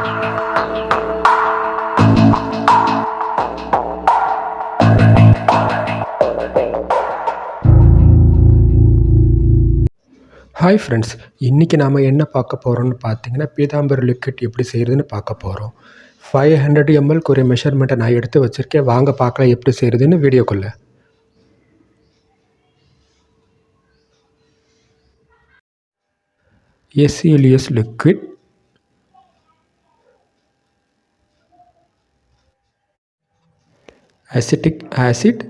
Hi friends இன்றைக்கி நாம் என்ன பார்க்க போகிறோம்னு பார்த்தீங்கன்னா பீதாம்பர் லிக்விட் எப்படி செய்கிறதுன்னு பார்க்க போகிறோம் ஃபைவ் ஹண்ட்ரட் எம்எல்க்கு ஒரு மெஷர்மெண்ட்டை நான் எடுத்து வச்சுருக்கேன். வாங்க பார்க்கலாம் எப்படி செய்கிறதுன்னு வீடியோக்குள்ளே. SLES liquid acetic acid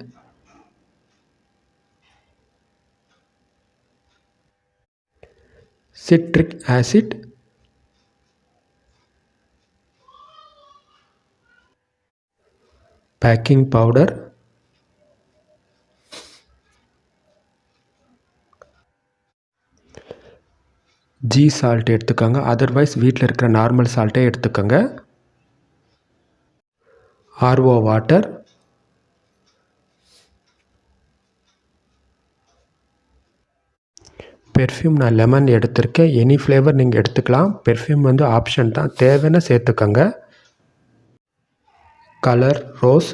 citric acid baking powder G salt எடுத்துக்கோங்க. அதர்வைஸ் வீட்டில் இருக்கிற நார்மல் சால்ட்டே எடுத்துக்கோங்க. ஆர்ஓ வாட்டர் பெர்ஃப்யூம் நான் லெமன் எடுத்திருக்கேன். எனி ஃப்ளேவர் நீங்கள் எடுத்துக்கலாம். பெர்ஃப்யூம் வந்து ஆப்ஷன் தான். தேவைன்னு சேர்த்துக்கோங்க. கலர் ரோஸ்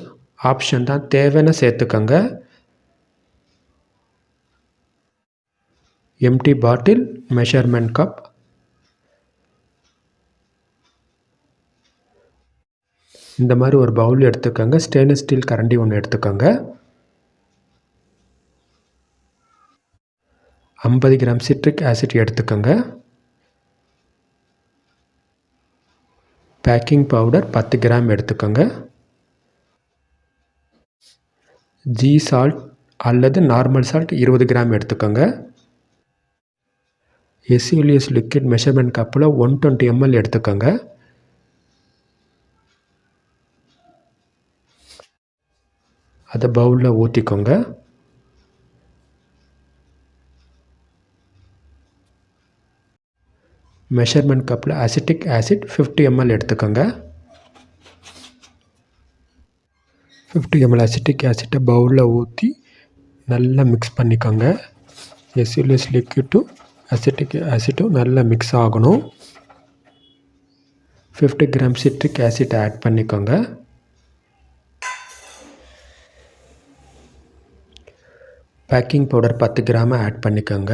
ஆப்ஷன் தான். தேவைன்னு சேர்த்துக்கோங்க. எம்டி பாட்டில் மெஷர்மெண்ட் கப் இந்த மாதிரி ஒரு பவுல் எடுத்துக்கோங்க. ஸ்டெயின்லெஸ் ஸ்டீல் கரண்டி ஒன்று எடுத்துக்கோங்க. ஐம்பது கிராம் சிட்ரிக் ஆசிட் எடுத்துக்கோங்க. பேக்கிங் பவுடர் பத்து கிராம் எடுத்துக்கோங்க. ஜி சால்ட் அல்லது நார்மல் சால்ட் இருபது கிராம் எடுத்துக்கோங்க. எஸ்யூலியஸ் லிக்விட் மெஷர்மெண்ட் கப்பில் ஒன் டுவெண்ட்டி எம்எல் எடுத்துக்கோங்க. அதை பவுலில் ஊற்றிக்கோங்க மெஷர்மெண்ட் கப்பில் அசிட்டிக் ஆசிட் ஃபிஃப்டி எம்எல் எடுத்துக்கோங்க. ஃபிஃப்டி எம்எல் அசிட்டிக் ஆசிட்டை பவுலில் ஊற்றி நல்லா மிக்ஸ் பண்ணிக்கோங்க. எஸ்யூலியஸ் லிக்விட்டும் அசிட்டிக் ஆசிட்டும் நல்லா மிக்ஸ் ஆகணும். Fifty gram citric acid add பண்ணிக்கோங்க. பேக்கிங் பவுடர் பத்து கிராமை ஆட் பண்ணிக்கோங்க.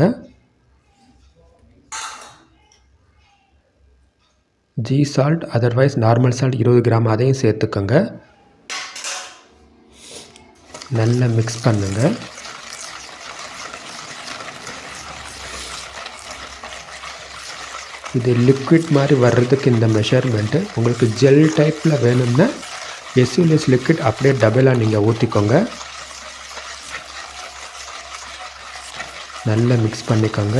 G salt otherwise normal salt இருபது கிராம் அதையும் சேர்த்துக்கோங்க. நல்லா மிக்ஸ் பண்ணுங்கள் இது லிக்விட் மாதிரி வர்றதுக்கு இந்த மெஷர்மெண்ட்டு உங்களுக்கு ஜெல் டைப்பில் வேணும்னா எஸ்யூஎஸ் லிக்விட் அப்படியே டபுளாக நீங்கள் ஊற்றிக்கோங்க நல்லா மிக்ஸ் பண்ணிக்கோங்க.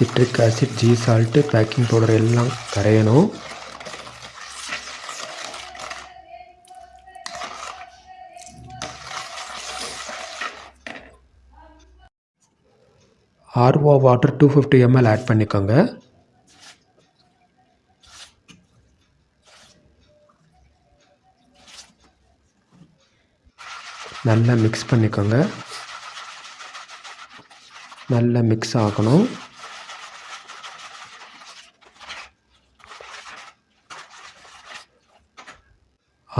Citric acid G salt baking powder எல்லாம் கரையணும். RO water two fifty ml add பண்ணிக்கோங்க. நல்லா மிக்ஸ் பண்ணிக்கோங்க. நல்லா மிக்ஸ் ஆகணும்.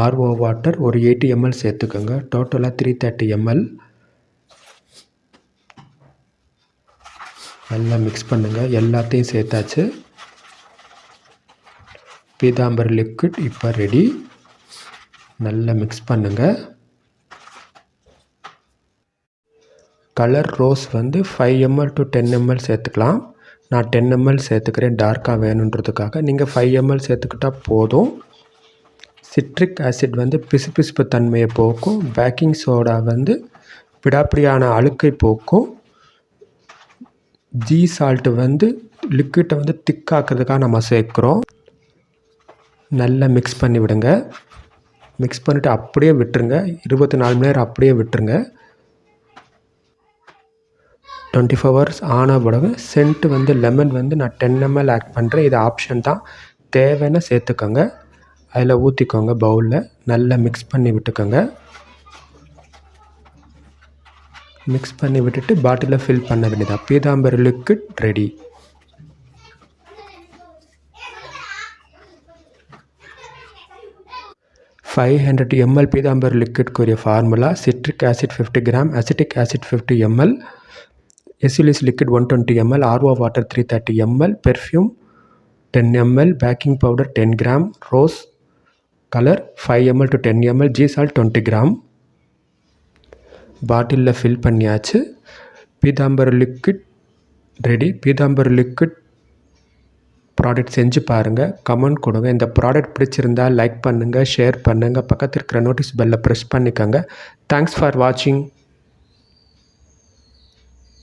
ஆர்ஓ வாட்டர் ஒரு எயிட்டி எம்எல் சேர்த்துக்கோங்க டோட்டலாக த்ரீ தேர்ட்டி எம்எல் நல்லா மிக்ஸ் பண்ணுங்கள் எல்லாத்தையும் சேர்த்தாச்சு. பீதாம்பர் லிக்விட் இப்போ ரெடி நல்லா மிக்ஸ் பண்ணுங்கள் கலர் ரோஸ் வந்து five ml to ten ml சேர்த்துக்கலாம். நான் டென் எம்எல் சேர்த்துக்கிறேன். டார்க்காக வேணுன்றதுக்காக. நீங்கள் ஃபைவ் எம்எல் சேர்த்துக்கிட்டால் போதும். சிட்ரிக் ஆசிட் வந்து பிசுபிசுப்பு தன்மையை போக்கும் பேக்கிங் சோடா வந்து விடாப்பிடியான அழுக்கை போக்கும் ஜி சால்ட்டு வந்து லிக்விட்டை வந்து திக்காக்கிறதுக்காக நம்ம சேர்க்குறோம். நல்லா மிக்ஸ் பண்ணி விடுங்க. மிக்ஸ் பண்ணிவிட்டு அப்படியே விட்டுருங்க. இருபத்தி நாலு மணி நேரம் அப்படியே விட்டுருங்க. டுவெண்ட்டி ஃபோர் ஹவர்ஸ் ஆன பிறகு சென்ட் வந்து லெமன் வந்து நான் டென் எம்எல் ஆட் பண்ணுறேன் இது ஆப்ஷன் தான். தேவைன்னு சேர்த்துக்கோங்க. அதில் ஊற்றிக்கோங்க பவுலில். நல்லா மிக்ஸ் பண்ணி விட்டுக்கோங்க. மிக்ஸ் பண்ணி விட்டுட்டு பாட்டிலில் ஃபில் பண்ண வேண்டியதான் Pitambari liquid ready five hundred ml Pitambar லிக்விட்க்குரிய formula citric acid fifty gram acetic acid fifty ml SLES liquid one twenty ml RO water three thirty ml perfume ten ml baking powder ten gram rose colour five ml to ten ml G twenty gram பாட்டிலில் fill பண்ணியாச்சு. Pitambar liquid ready Pitambar liquid product செஞ்சு பாருங்கள் comment கொடுங்க. இந்த product பிடிச்சிருந்தா like பண்ணுங்கள் share பண்ணுங்கள் பக்கத்தில் இருக்கிற நோட்டீஸ் பெல்லை ப்ரெஸ் பண்ணிக்கோங்க. தேங்க்ஸ் ஃபார் வாட்சிங்